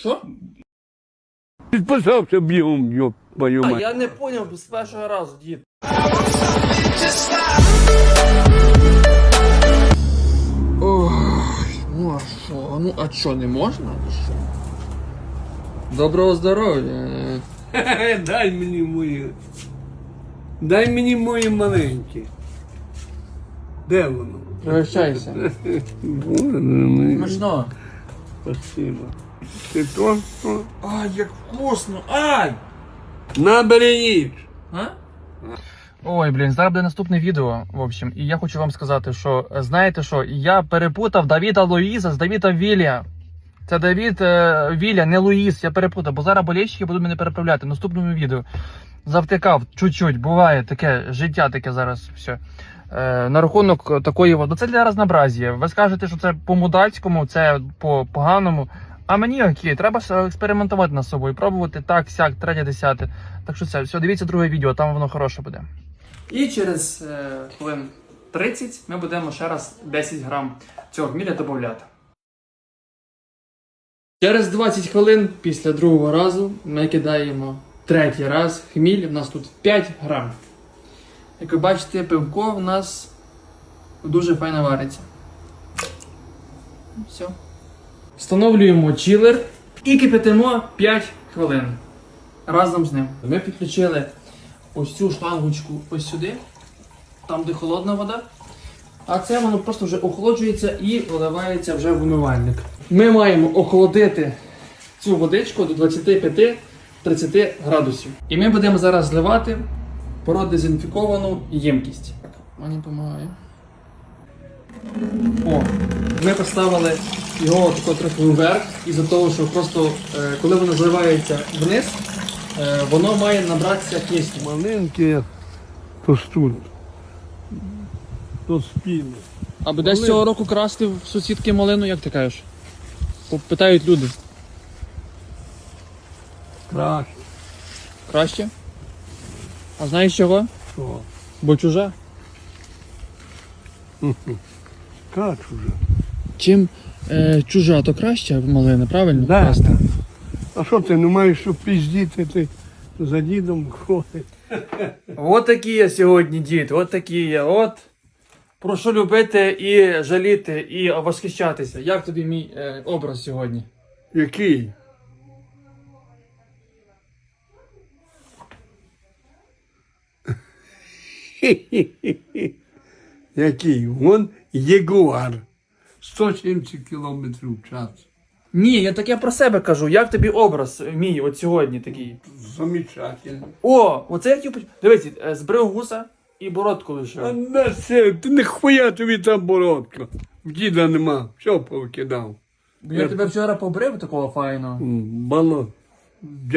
Що? Підписався бігом, йоп, твою А мать. я не поняв з першого разу, дід. Ой, ну а що? Ну а що, не можна? Що? Доброго здоров'я. Дай мені мої. Дай мені мої маленькі. Де воно? Пригощайся. Боже мій, Смачно. спасибо. Ти то, то? Ай, як вкусно! Ай! Наберіть. А? Ой, блін, зараз буде наступне відео. В общем, і я хочу вам сказати, що е, знаєте що, я перепутав Давіда Луїза з Давіда Вілія. Це Давід е, Віля, не Луїс. Я перепутав, бо зараз болельщики будуть мене переправляти в наступному відео. Завтикав чуть-чуть, буває таке життя таке зараз все. Е, на рахунок такої води. Це для разнообразія. Ви скажете, що це по мудацькому, це по поганому. А мені окей, треба експериментувати над собою, пробувати так, сяк, третє, десяте. Так що це, все, дивіться друге відео, там воно хороше буде. І через е, хвилин 30 ми будемо ще раз 10 грам цього гміля додати. Через 20 хвилин після другого разу ми кидаємо третій раз хміль. У нас тут 5 грам. Як ви бачите, пивко в нас дуже файно вариться. Все. Встановлюємо чилер і кипятимо 5 хвилин разом з ним. Ми підключили ось цю шлангочку ось сюди, там де холодна вода. А це воно просто вже охолоджується і виливається вже в умивальник. Ми маємо охолодити цю водичку до 25-30 градусів. І ми будемо зараз зливати продезінфіковану ємкість. Мені допомагає. О, ми поставили його тако трохи вверх, із-за того, що просто е, коли воно зливається вниз, е, воно має набратися кисню. Маленькі, то студ. То спільно. А будеш цього року красти в сусідки малину, як ти кажеш? Питають люди. Краще. Краще? А знаєш чого? Що? Бо чужа. Кач уже. Чим е, чужа, то краще малина, правильно? Да. Красти? А що ти не маєш що піздіти, ти за дідом ходиш? От такий я сьогодні дід, от такий я. От. Прошу любити і жаліти, і восхищатися. Як тобі мій е, образ сьогодні? Який? Який? Вон Ягуар. 170 кілометрів в час. Ні, я таке про себе кажу. Як тобі образ мій от сьогодні такий? Замечательно. О, оце я хотів поч- Дивись, е, збрив гуса і бородку А лишив. на це, ти не хуя тобі там бородка. В діда нема, все повикидав. Бо я тебе вчора побрив такого файного. М. Дя-